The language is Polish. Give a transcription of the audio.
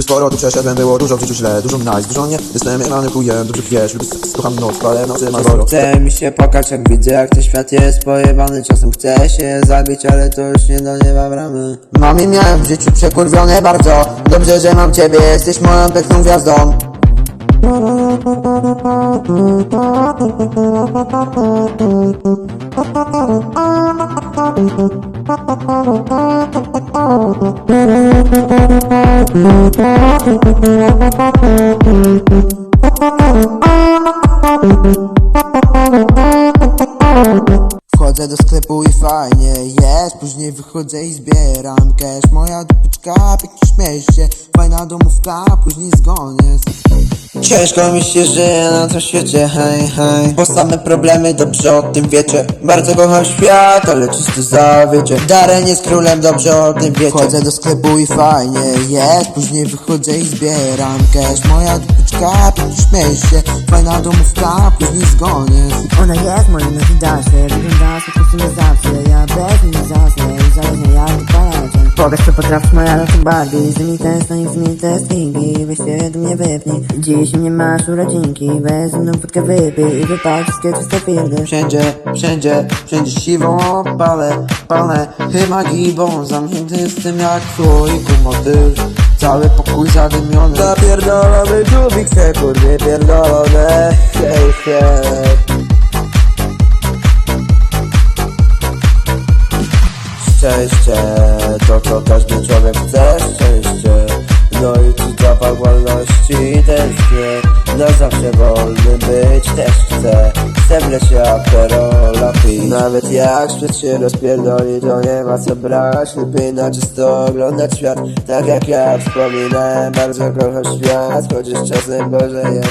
Już sporo tu przeszedłem, było dużo w życiu źle Dużo nice, dużo nie, jestem manipuluję Dobrze wiesz, lubię seks, kocham noc, w nocy mam sporo. Chce mi się pokać jak widzę jak ten świat jest pojebany. Czasem chce się zabić, ale to już nie do nieba bramy Mami miałem w życiu przekurwione bardzo. Dobrze, że mam ciebie, jesteś moją piękną gwiazdą Wchodzę do sklepu i fajnie jest Później wychodzę i zbieram cash. Moja dupeczka pięknie śmieje się Fajna domówka, później zgon jest Ciężko mi się żyje na tym świecie, hej, hej. Bo same problemy dobrze o tym wiecie. Bardzo kocham świat, ale czysto zawiecie. Darren jest królem, dobrze o tym wiecie. Wchodzę do sklepu i fajnie jest. Później wychodzę i zbieram cash. Moja dupeczka pięknie śmieje się. Fajna domówka, później zgon jest Ona jest moim na Didasie Wygląda się po sumie zawsze. Ja bez niej nie zasnę. Uzależnia jak wypalaczem Pokaż co potrafisz moja na tym Barbie. Zmień test, no i zmień test Iggy Weź się do mnie wypnij Dziś nie masz urodzinki Weź ze mną wódkę wypij I wypal wszystkie twoje firdy Wszędzie, wszędzie, wszędzie siwą palę, palę Chyba gibą, zamknięty jestem jak słoiku motyl. Cały pokój zadymiony. Zapierdolony dubik se kurwie pierdolone. Hej, hej Szczęście, to co każdy człowiek chce, szczęście. No i zapach wolności też nie. Na zawsze wolny być też chcę. Chcę wleć jak Karola pić. Nawet jak świat się rozpierdoli to nie ma co brać. Lepiej na czysto oglądać świat. Tak jak ja wspominałem bardzo kocham świat. Chociaż czasem gorzej jest